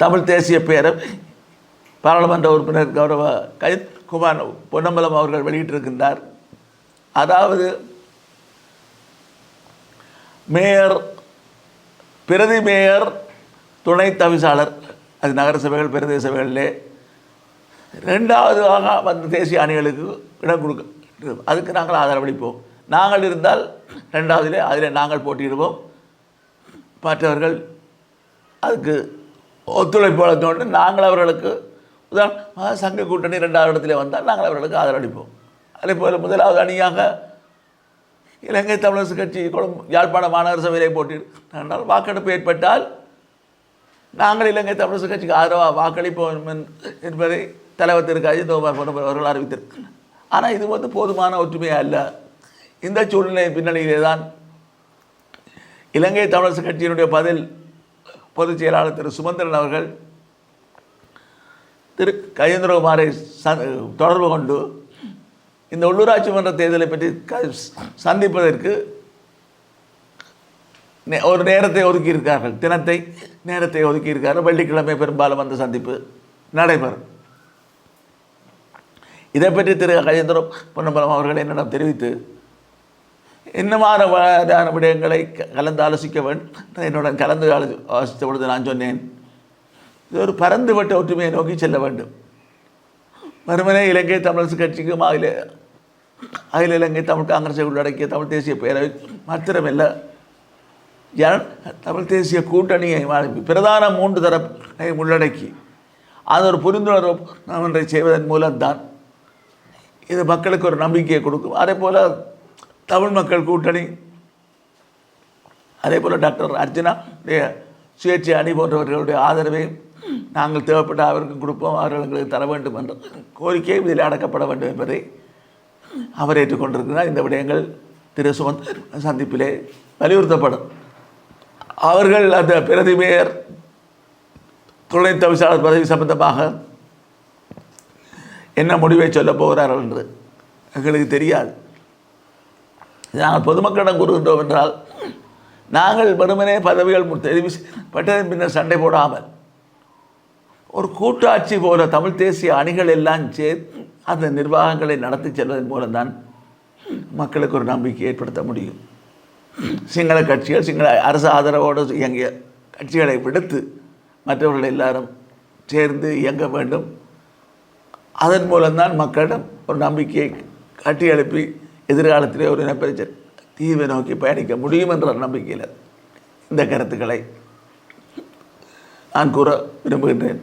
தமிழ் தேசிய பேரவை பாராளுமன்ற உறுப்பினர் கௌரவ கஜித் குமார் பொன்னம்பலம் அவர்கள் வெளியிட்டிருக்கின்றார். அதாவது மேயர் பிரதி மேயர் துணை தவிசாளர் அது நகரசபைகள் பிரதி பிரதேச சபைகளிலே ரெண்டாவதாக வந்த தேசிய அணிகளுக்கு இடம் கொடுக்க அதுக்கு நாங்கள் ஆதரவளிப்போம். நாங்கள் இருந்தால் ரெண்டாவதிலே அதில் நாங்கள் போட்டியிடுவோம். மற்றவர்கள் அதுக்கு ஒத்துழைப்பு வழங்கொண்டு நாங்கள் அவர்களுக்கு உதாரணமாக சங்க கூட்டணி ரெண்டாவது இடத்துல வந்தால் நாங்கள் அவர்களுக்கு ஆதரவளிப்போம். அதே போல் முதலாவது அணியாக இலங்கை தமிழரசு கட்சி கொழும்பு யாழ்ப்பாண மாநகர சபையிலே போட்டியிட்டால் வாக்கெடுப்பு ஏற்பட்டால் நாங்கள் இலங்கை தமிழரசு கட்சிக்கு ஆதரவாக வாக்களிப்போம் என்பதை தலைவர் திரு அஜித்குமார் பொன்னம்பலம் அவர்கள் அறிவித்திருக்கிறார். ஆனால் இது வந்து போதுமான ஒற்றுமை அல்ல. இந்த சூழ்நிலை பின்னணியிலே தான் இலங்கை தமிழரசு கட்சியினுடைய பதில் பொதுச் செயலாளர் திரு சுமந்திரன் அவர்கள் திரு கஜேந்திரகுமாரை ச- தொடர்பு கொண்டு இந்த உள்ளூராட்சி மன்ற தேர்தலை பற்றி க- சந்திப்பதற்கு நே- ஒரு நேரத்தை ஒதுக்கியிருக்கார்கள். தினத்தை நேரத்தை ஒதுக்கியிருக்கார்கள். வெள்ளிக்கிழமை பெரும்பாலும் அந்த சந்திப்பு நடைபெறும். இதை பற்றி திரு கஜேந்திர பொன்னம்பலம் அவர்கள் என்னிடம் தெரிவித்து என்னமான விடயங்களை கலந்து ஆலோசிக்க வேண்டும். என்னுடன் கலந்து ஆலோசித்த பொழுது நான் சொன்னேன். இது ஒரு பறந்துவிட்ட ஒற்றுமையை நோக்கி செல்ல வேண்டும். மறுமனே இலங்கை தமிழரசு கட்சிக்கும் அகில அகில இலங்கை தமிழ் காங்கிரஸை உள்ளடக்கிய தமிழ் தேசிய பேரவை மாத்திரமல்ல. ஜன தமிழ் தேசிய கூட்டணியை பிரதான மூன்று தரப்பை உள்ளடக்கி அது ஒரு புரிந்துணர்வு ஒன்றை செய்வதன் மூலம்தான். இது மக்களுக்கு ஒரு நம்பிக்கையை கொடுக்கும். அதே போல் தமிழ் மக்கள் கூட்டணி. அதே போல் டாக்டர் அர்ஜுனா சுயேட்சை அணி போன்றவர்களுடைய ஆதரவை நாங்கள் தேவைப்பட்ட அவருக்கு கொடுப்போம் அவர்கள் எங்களுக்கு தர வேண்டும் என்ற கோரிக்கை இதில் அடக்கப்பட வேண்டும் என்பதை அவர் ஏற்றுக்கொண்டிருக்கிறார். இந்த விடயங்கள் திரு சுமந்த சந்திப்பிலே வலியுறுத்தப்படும். அவர்கள் அந்த பிரதி மேயர் துணை தவிசாளர் பதவி சம்பந்தமாக என்ன முடிவை சொல்லப் போகிறார்கள் என்று எங்களுக்கு தெரியாது. நாங்கள் பொதுமக்களிடம் கூறுகின்றோம் என்றால் நாங்கள் வெறுமனே பதவிகள் மு- தெரிவு செய்யப்பட்டதன் பின்னர் சண்டை போடாமல் ஒரு கூட்டாட்சி போல தமிழ் தேசிய அணிகள் எல்லாம் சேர்த்து அந்த நிர்வாகங்களை நடத்தி செல்வதன் மூலம்தான் மக்களுக்கு ஒரு நம்பிக்கை ஏற்படுத்த முடியும். சிங்கள கட்சிகள் சிங்கள அரசு ஆதரவோடு இயங்கிய கட்சிகளை விடுத்து மற்றவர்கள் எல்லாரும் சேர்ந்து இயங்க வேண்டும். அதன் மூலம்தான் மக்களிடம் ஒரு நம்பிக்கையை கட்டி எழுப்பி எதிர்காலத்திலே ஒரு இனப்பெருச்சல் தீவை நோக்கி பயணிக்க முடியும் என்ற நம்பிக்கையில் இந்த கருத்துக்களை நான் கூற விரும்புகின்றேன்.